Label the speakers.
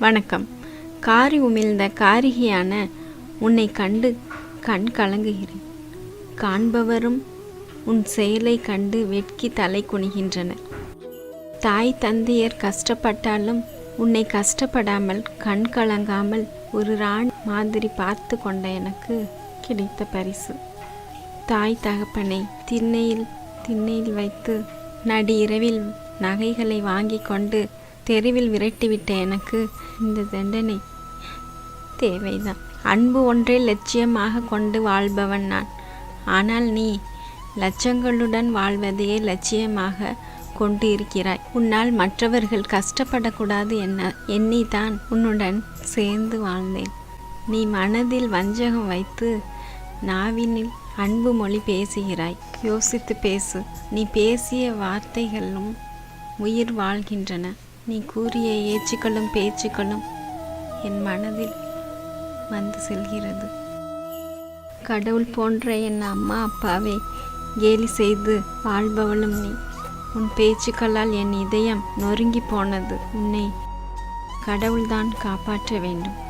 Speaker 1: வணக்கம். காரி உமிழ்ந்த காரிகையான உன்னை கண்டு கண் கலங்குகிறேன். காண்பவரும் உன் செயலை கண்டு வெட்கி தலை குனிகின்றனர். தாய் தந்தையர் கஷ்டப்பட்டாலும் உன்னை கஷ்டப்படாமல் கண் கலங்காமல் ஒரு ராணி மாதிரி பார்த்து கொண்ட எனக்கு கிடைத்த பரிசு. தாய் தகப்பனை திண்ணையில் திண்ணையில் வைத்து நடி இரவில் நகைகளை வாங்கி கொண்டு தெருவில் விரட்டிவிட்ட எனக்கு இந்த தண்டனை. தேவைதான். அன்பு ஒன்றை லட்சியமாக கொண்டு வாழ்பவன் நான். ஆனால் நீ லட்சங்களுடன் வாழ்வதையே லட்சியமாக கொண்டு இருக்கிறாய் உன்னால் மற்றவர்கள் கஷ்டப்படக்கூடாது என்ன எண்ணிதான் உன்னுடன் சேர்ந்து வாழ்ந்தேன். நீ மனதில் வஞ்சகம் வைத்து நாவினில் அன்பு மொழி பேசுகிறாய். யோசித்து பேசு. நீ பேசிய வார்த்தைகளும் உயிர் வாழ்கின்றன. நீ கூறிய ஏச்சுக்களும் பேச்சுக்களும் என் மனதில் வந்து செல்கிறது. கடவுள் போன்ற என் அம்மா அப்பாவை கேலி செய்து வாழ்பவளும் நீ. உன் பேச்சுக்களால் என் இதயம் நொறுங்கி போனது. உன்னை கடவுள்தான் காப்பாற்ற வேண்டும்.